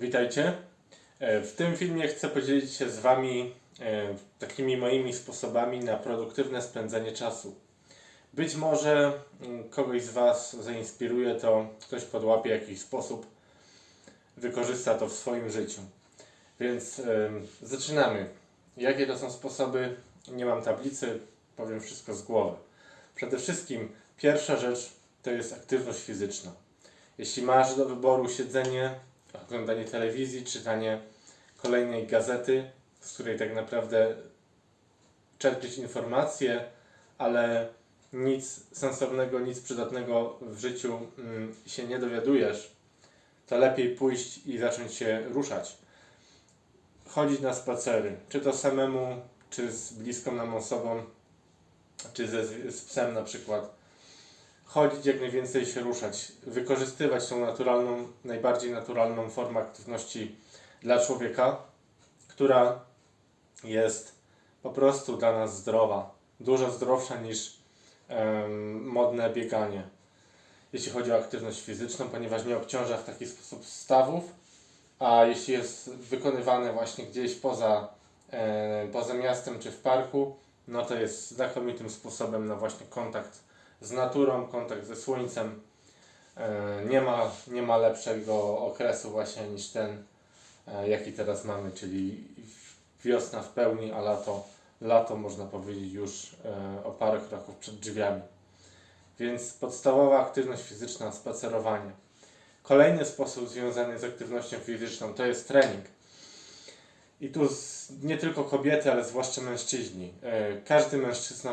Witajcie. E, W tym filmie chcę podzielić się z Wami e, takimi moimi sposobami na produktywne spędzanie czasu. Być może mm, kogoś z Was zainspiruje to, ktoś podłapie jakiś sposób, wykorzysta to w swoim życiu. Więc zaczynamy. Jakie to są sposoby? Nie mam tablicy, powiem wszystko z głowy. Przede wszystkim pierwsza rzecz to jest aktywność fizyczna. Jeśli masz do wyboru siedzenie, oglądanie telewizji, czytanie kolejnej gazety, z której tak naprawdę czerpiesz informacje, ale nic sensownego, nic przydatnego w życiu mm, się nie dowiadujesz, to lepiej pójść i zacząć się ruszać. Chodzić na spacery, czy to samemu, czy z bliską nam osobą, czy ze, z psem na przykład chodzić, jak najwięcej się ruszać, wykorzystywać tą naturalną, najbardziej naturalną formę aktywności dla człowieka, która jest po prostu dla nas zdrowa, dużo zdrowsza niż modne bieganie, jeśli chodzi o aktywność fizyczną, ponieważ nie obciąża w taki sposób stawów, a jeśli jest wykonywane właśnie gdzieś poza, e, poza miastem czy w parku, no to jest znakomitym sposobem na właśnie kontakt z naturą, kontakt ze słońcem. E, Nie ma, nie ma lepszego okresu właśnie niż ten, e, jaki teraz mamy, czyli wiosna w pełni, a lato, lato można powiedzieć już e, o parę kroków przed drzwiami. Więc podstawowa aktywność fizyczna, spacerowanie. Kolejny sposób związany z aktywnością fizyczną to jest trening. I tu z, nie tylko kobiety, ale zwłaszcza mężczyźni. E, każdy mężczyzna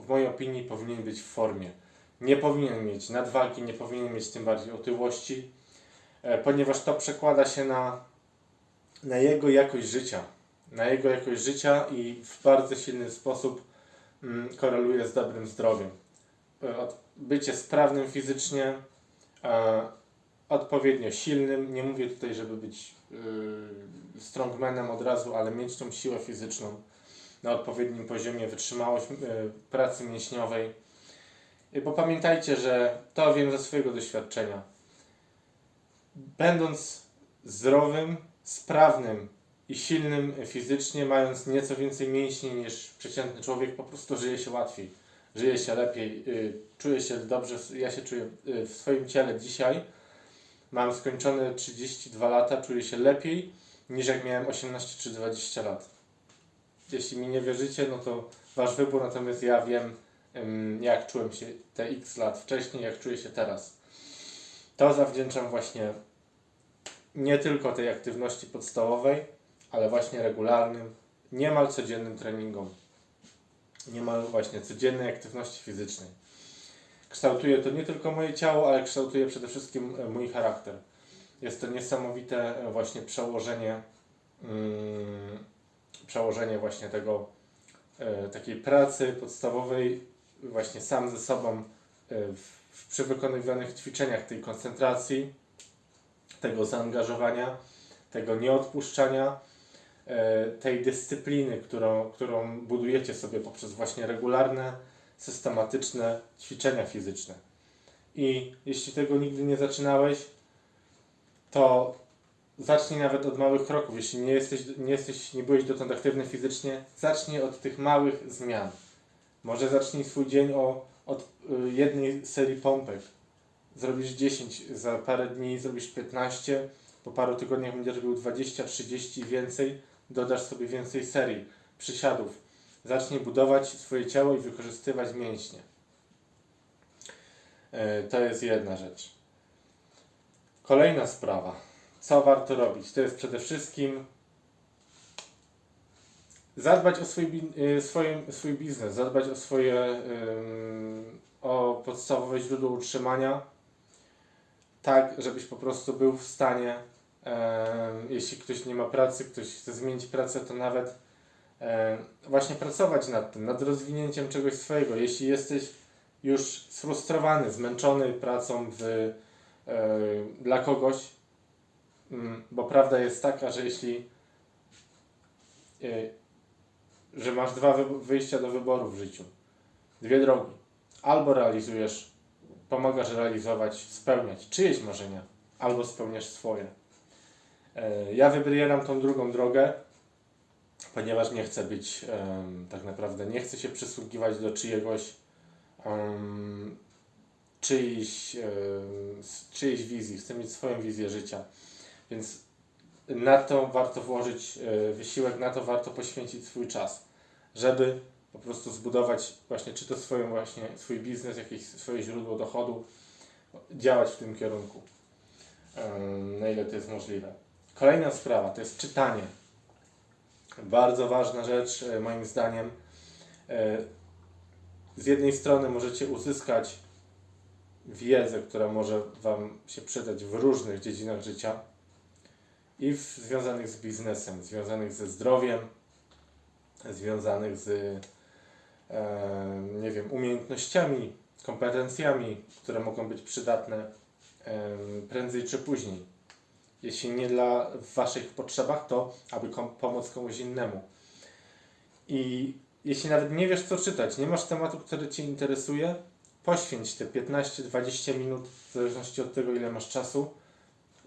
w mojej, opinii powinien być w formie. Nie powinien mieć nadwagi, nie powinien mieć tym bardziej otyłości, e, ponieważ to przekłada się na, na jego jakość życia. Na jego jakość życia i w bardzo silny sposób mm, koreluje z dobrym zdrowiem. E, bycie sprawnym fizycznie, odpowiednio silnym. Nie mówię tutaj, żeby być yy, strongmanem od razu, ale mieć tą siłę fizyczną na odpowiednim poziomie, wytrzymałość yy, pracy mięśniowej. Yy, Bo pamiętajcie, że to wiem ze swojego doświadczenia. Będąc zdrowym, sprawnym i silnym fizycznie, mając nieco więcej mięśni niż przeciętny człowiek, po prostu żyje się łatwiej, żyje się lepiej, yy, czuje się dobrze. Ja się czuję yy, w swoim ciele dzisiaj mam skończone 32 lata, czuję się lepiej niż jak miałem 18 czy 20 lat. Jeśli mi nie wierzycie, no to wasz wybór, natomiast ja wiem, em, jak czułem się te x lat wcześniej, jak czuję się teraz. To zawdzięczam właśnie nie tylko tej aktywności podstawowej, ale właśnie regularnym, niemal codziennym treningom. Niemal właśnie codziennej aktywności fizycznej kształtuje to nie tylko moje ciało, ale kształtuje przede wszystkim e, mój charakter. Jest to niesamowite e, właśnie przełożenie, mm, przełożenie właśnie tego, e, takiej pracy podstawowej właśnie sam ze sobą w, przy wykonywanych ćwiczeniach tej koncentracji, tego zaangażowania, tego nieodpuszczania, tej dyscypliny, którą, którą budujecie sobie poprzez właśnie regularne systematyczne ćwiczenia fizyczne. I jeśli tego nigdy nie zaczynałeś, to zacznij nawet od małych kroków. Jeśli nie jesteś, nie jesteś, nie byłeś dotąd aktywny fizycznie, zacznij od tych małych zmian. Może zacznij swój dzień o, od y, jednej serii pompek. Zrobisz 10, za parę dni zrobisz 15, po paru tygodniach będziesz robił 20, 30 i więcej, dodasz sobie więcej serii przysiadów zacznij budować swoje ciało i wykorzystywać mięśnie. E, To jest jedna rzecz. Kolejna sprawa. Co warto robić? To jest przede wszystkim zadbać o swój, y, swoim, swój biznes, zadbać o swoje o podstawowe źródło utrzymania, tak, żebyś po prostu był w stanie, jeśli ktoś nie ma pracy, ktoś chce zmienić pracę, to nawet e, właśnie pracować nad tym, nad rozwinięciem czegoś swojego. Jeśli jesteś już sfrustrowany, zmęczony pracą w, e, dla kogoś, mm, bo prawda jest taka, że jeśli e, że masz dwa wy- wyjścia do wyboru w życiu, dwie drogi. Albo realizujesz, pomagasz realizować, spełniać czyjeś marzenia, albo spełniasz swoje. E, Ja wybieram tą drugą drogę, ponieważ nie chcę być, em, tak naprawdę, nie chcę się przysługiwać do czyjegoś, um, czyjś, em, s- czyjejś wizji, chcę mieć swoją wizję życia. Więc na to warto włożyć e, wysiłek, na to warto poświęcić swój czas, żeby po prostu zbudować właśnie, czy to swoją właśnie, swój biznes, jakieś swoje źródło dochodu, działać w tym kierunku, na ile to jest możliwe. Kolejna sprawa to jest czytanie. Bardzo ważna rzecz, e, moim zdaniem. E, Z jednej strony możecie uzyskać wiedzę, która może Wam się przydać w różnych dziedzinach życia i w, związanych z biznesem, związanych ze zdrowiem, związanych z e, nie wiem, umiejętnościami, kompetencjami, które mogą być przydatne e, prędzej czy później. Jeśli nie dla Waszych potrzebach, to aby kom- pomóc komuś innemu. I jeśli nawet nie wiesz, co czytać, nie masz tematu, który Cię interesuje, poświęć te 15-20 minut, w zależności od tego, ile masz czasu,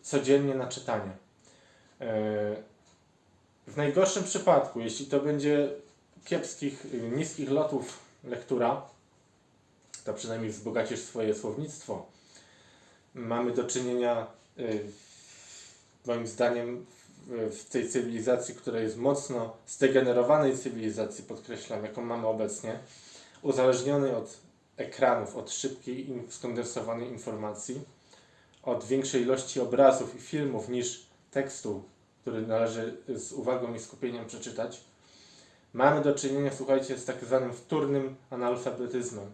codziennie na czytanie. E, W najgorszym przypadku, jeśli to będzie kiepskich, niskich lotów lektura, to przynajmniej wzbogacisz swoje słownictwo. Mamy do czynienia, y, moim zdaniem, w- tej cywilizacji, która jest mocno zdegenerowanej cywilizacji, podkreślam, jaką mamy obecnie, uzależnionej od ekranów, od szybkiej, in- skondensowanej informacji, od większej ilości obrazów i filmów niż tekstu, który należy z uwagą i skupieniem przeczytać. Mamy do czynienia, słuchajcie, z tak zwanym wtórnym analfabetyzmem.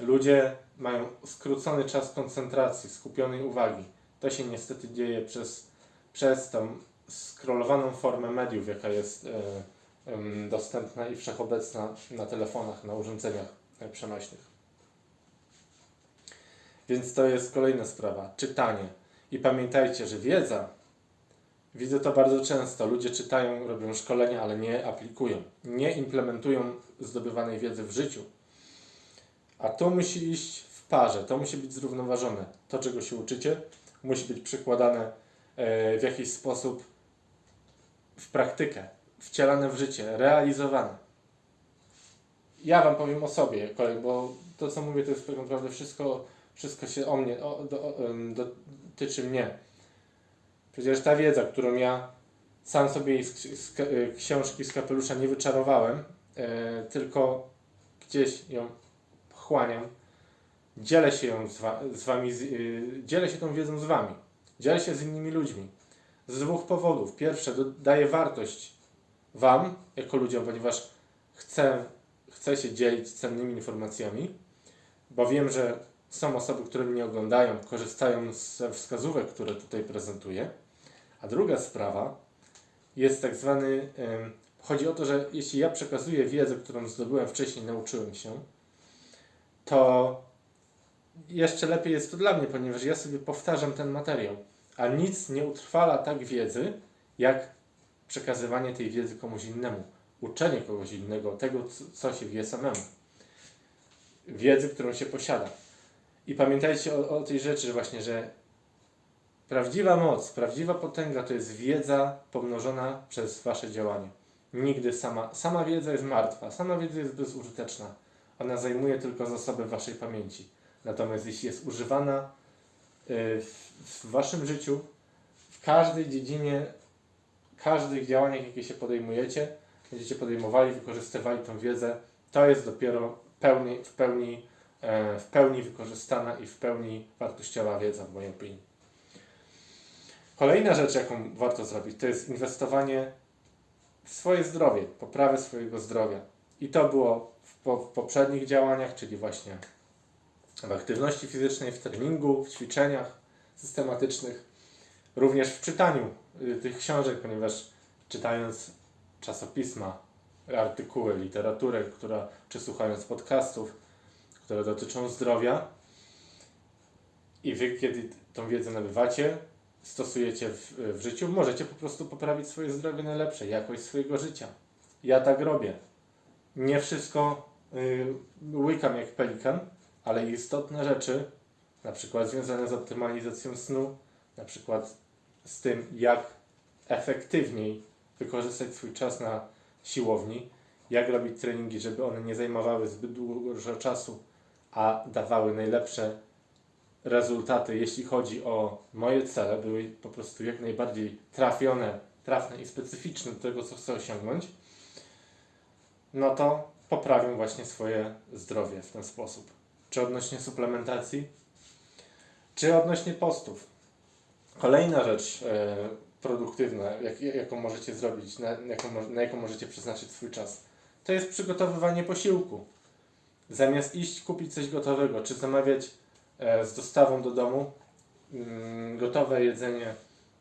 Ludzie mają skrócony czas koncentracji, skupionej uwagi. To się niestety dzieje przez, przez tą skrolowaną formę mediów, jaka jest e, dostępna i wszechobecna na telefonach, na urządzeniach e, przenośnych. Więc to jest kolejna sprawa. Czytanie. I pamiętajcie, że wiedza, widzę to bardzo często, ludzie czytają, robią szkolenia, ale nie aplikują, nie implementują zdobywanej wiedzy w życiu. A to musi iść w parze, to musi być zrównoważone. To, czego się uczycie, musi być przekładane e, w jakiś sposób w praktykę, wcielane w życie, realizowane. Ja Wam powiem o sobie, bo to, co mówię, to jest tak naprawdę wszystko, wszystko się o mnie, o, do, o, dotyczy mnie. Przecież ta wiedza, którą ja sam sobie z, e, książki z kapelusza nie wyczarowałem, e, tylko gdzieś ją wchłaniam, dzielę się ją z, wa, z Wami, y, dzielę się tą wiedzą z Wami, dzielę się z innymi ludźmi. Z dwóch powodów. Pierwsze, do, daję wartość Wam, jako ludziom, ponieważ chcę, chcę się dzielić cennymi informacjami, bo wiem, że są osoby, które mnie oglądają, korzystają ze wskazówek, które tutaj prezentuję. A druga sprawa jest tak zwany. Chodzi o to, że jeśli ja przekazuję wiedzę, którą zdobyłem wcześniej, nauczyłem się, to jeszcze lepiej jest to dla mnie, ponieważ ja sobie powtarzam ten materiał. A nic nie utrwala tak wiedzy, jak przekazywanie tej wiedzy komuś innemu. Uczenie kogoś innego tego, co się wie samemu. Wiedzy, którą się posiada. I pamiętajcie o, o tej rzeczy, właśnie, że prawdziwa moc, prawdziwa potęga to jest wiedza pomnożona przez wasze działanie. Nigdy sama, sama wiedza jest martwa, sama wiedza jest bezużyteczna. Ona zajmuje tylko zasoby waszej pamięci. Natomiast jeśli jest używana w, w waszym życiu, w każdej dziedzinie, każdych działaniach, jakie się podejmujecie, będziecie podejmowali, wykorzystywali tą wiedzę, to jest dopiero pełni, w, pełni, e, w pełni wykorzystana i w pełni wartościowa wiedza, w mojej opinii. Kolejna rzecz, jaką warto zrobić, to jest inwestowanie w swoje zdrowie, poprawę swojego zdrowia. I to było w, po, w poprzednich działaniach, czyli właśnie w aktywności fizycznej, w treningu, w ćwiczeniach systematycznych, również w czytaniu y, tych książek, ponieważ czytając czasopisma, artykuły, literaturę, która, czy słuchając podcastów, które dotyczą zdrowia i wy, kiedy tą wiedzę nabywacie, stosujecie w, w życiu, możecie po prostu poprawić swoje zdrowie na lepsze, jakość swojego życia. Ja tak robię. Nie wszystko y, łykam jak pelikan, ale istotne rzeczy, na przykład związane z optymalizacją snu, na przykład z tym, jak efektywniej wykorzystać swój czas na siłowni, jak robić treningi, żeby one nie zajmowały zbyt dużo czasu, a dawały najlepsze rezultaty, jeśli chodzi o moje cele, były po prostu jak najbardziej trafione, trafne i specyficzne do tego, co chcę osiągnąć, no to poprawię właśnie swoje zdrowie w ten sposób. Czy odnośnie suplementacji, czy odnośnie postów. Kolejna rzecz e, produktywna, jak, jaką możecie zrobić, na jaką, na jaką możecie przeznaczyć swój czas, to jest przygotowywanie posiłku. Zamiast iść kupić coś gotowego, czy zamawiać e, z dostawą do domu mm, gotowe jedzenie,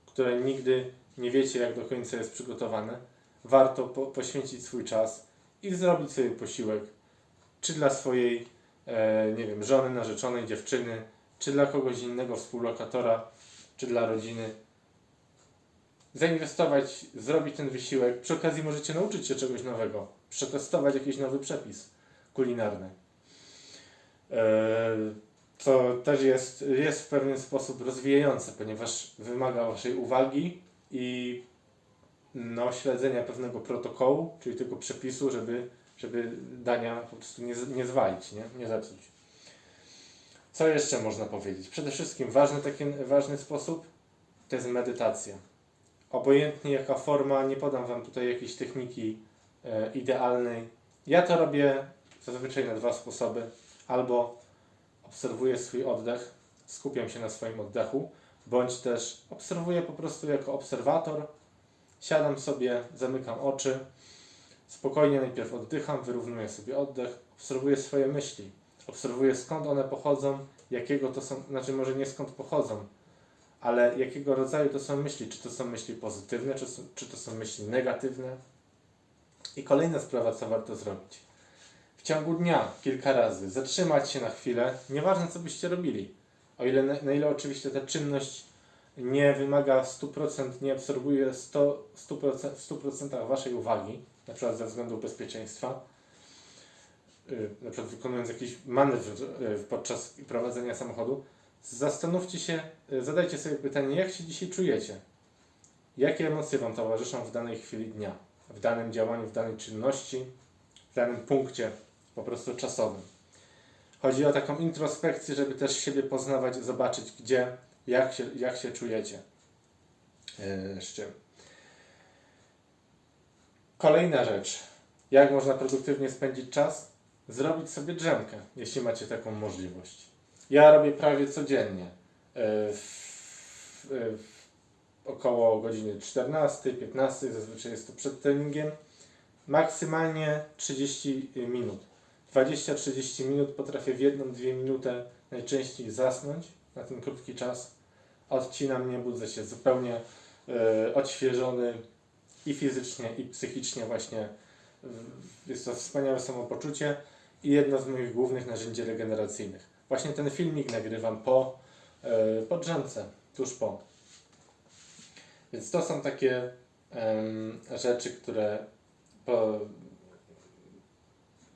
które nigdy nie wiecie, jak do końca jest przygotowane, warto po, poświęcić swój czas i zrobić sobie posiłek, czy dla swojej, nie wiem, żony, narzeczonej, dziewczyny, czy dla kogoś innego, współlokatora, czy dla rodziny. Zainwestować, zrobić ten wysiłek. Przy okazji możecie nauczyć się czegoś nowego, przetestować jakiś nowy przepis kulinarny. E, co też jest, jest w pewien sposób rozwijające, ponieważ wymaga Waszej uwagi i no, śledzenia pewnego protokołu, czyli tego przepisu, żeby, żeby dania po prostu nie, nie zwalić, nie, nie zepsuć. Co jeszcze można powiedzieć? Przede wszystkim ważny, taki, ważny sposób to jest medytacja. Obojętnie jaka forma, nie podam Wam tutaj jakiejś techniki e, idealnej. Ja to robię zazwyczaj na dwa sposoby. Albo obserwuję swój oddech, skupiam się na swoim oddechu, bądź też obserwuję po prostu jako obserwator. Siadam sobie, zamykam oczy, spokojnie najpierw oddycham, wyrównuję sobie oddech, obserwuję swoje myśli, obserwuję skąd one pochodzą, jakiego to są, znaczy może nie skąd pochodzą, ale jakiego rodzaju to są myśli, czy to są myśli pozytywne, czy, są, czy to są myśli negatywne. I kolejna sprawa, co warto zrobić. W ciągu dnia kilka razy zatrzymać się na chwilę, nieważne co byście robili. O ile, na, na ile oczywiście ta czynność nie wymaga 100%, nie absorbuje 100, 100%, w 100% waszej uwagi, na przykład ze względu bezpieczeństwa, yy, na przykład wykonując jakiś manewr yy, podczas prowadzenia samochodu, zastanówcie się, yy, zadajcie sobie pytanie, jak się dzisiaj czujecie? Jakie emocje Wam towarzyszą w danej chwili dnia, w danym działaniu, w danej czynności, w danym punkcie po prostu czasowym. Chodzi o taką introspekcję, żeby też siebie poznawać, zobaczyć, gdzie, jak się, jak się czujecie. Z czym. Kolejna rzecz. Jak można produktywnie spędzić czas? Zrobić sobie drzemkę, jeśli macie taką możliwość. Ja robię prawie codziennie. Yy, w, yy, w około godziny 14, 15, zazwyczaj jest to przed treningiem. Maksymalnie 30 minut. 20-30 minut potrafię w jedną, dwie minutę najczęściej zasnąć na ten krótki czas. Odcinam mnie, budzę się zupełnie e, odświeżony i fizycznie, i psychicznie właśnie. Jest to wspaniałe samopoczucie i jedno z moich głównych narzędzi regeneracyjnych. Właśnie ten filmik nagrywam po, e, po drzemce, tuż po. Więc to są takie em, rzeczy, które po,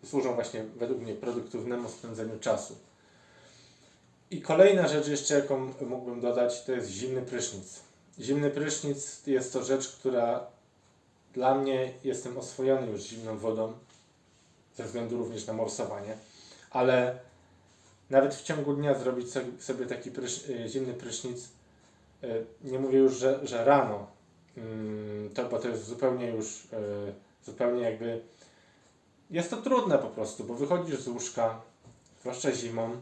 służą właśnie według mnie produktywnemu spędzeniu czasu. I kolejna rzecz jeszcze, jaką mógłbym dodać, to jest zimny prysznic. Zimny prysznic jest to rzecz, która dla mnie, jestem oswojony już zimną wodą, ze względu również na morsowanie, ale nawet w ciągu dnia zrobić sobie, taki prysz, y, zimny prysznic, y, nie mówię już, że, że rano, mm, to, bo to jest zupełnie już, y, zupełnie jakby jest to trudne po prostu, bo wychodzisz z łóżka, zwłaszcza zimą,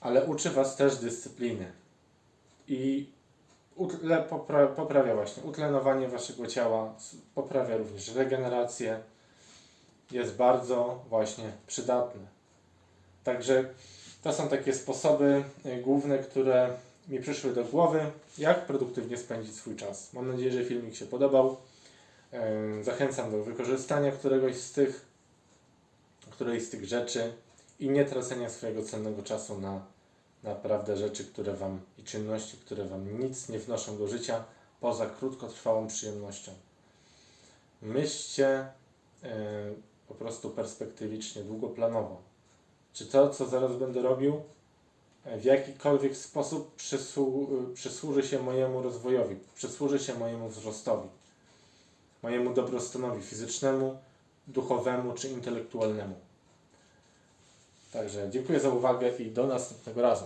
ale uczy Was też dyscypliny. I utle, popra, poprawia właśnie utlenowanie Waszego ciała, poprawia również regenerację, jest bardzo właśnie przydatny. Także to są takie sposoby y, główne, które mi przyszły do głowy, jak produktywnie spędzić swój czas. Mam nadzieję, że filmik się podobał. Em, Zachęcam do wykorzystania któregoś z tych, którejś z tych rzeczy i nie tracenia swojego cennego czasu na naprawdę rzeczy, które Wam i czynności, które Wam nic nie wnoszą do życia poza krótkotrwałą przyjemnością. Myślcie e, po prostu perspektywicznie, długoplanowo. Czy to, co zaraz będę robił, w jakikolwiek sposób przysłu, przysłuży się mojemu rozwojowi, przysłuży się mojemu wzrostowi, mojemu dobrostanowi fizycznemu, duchowemu czy intelektualnemu. Także dziękuję za uwagę i do następnego razu.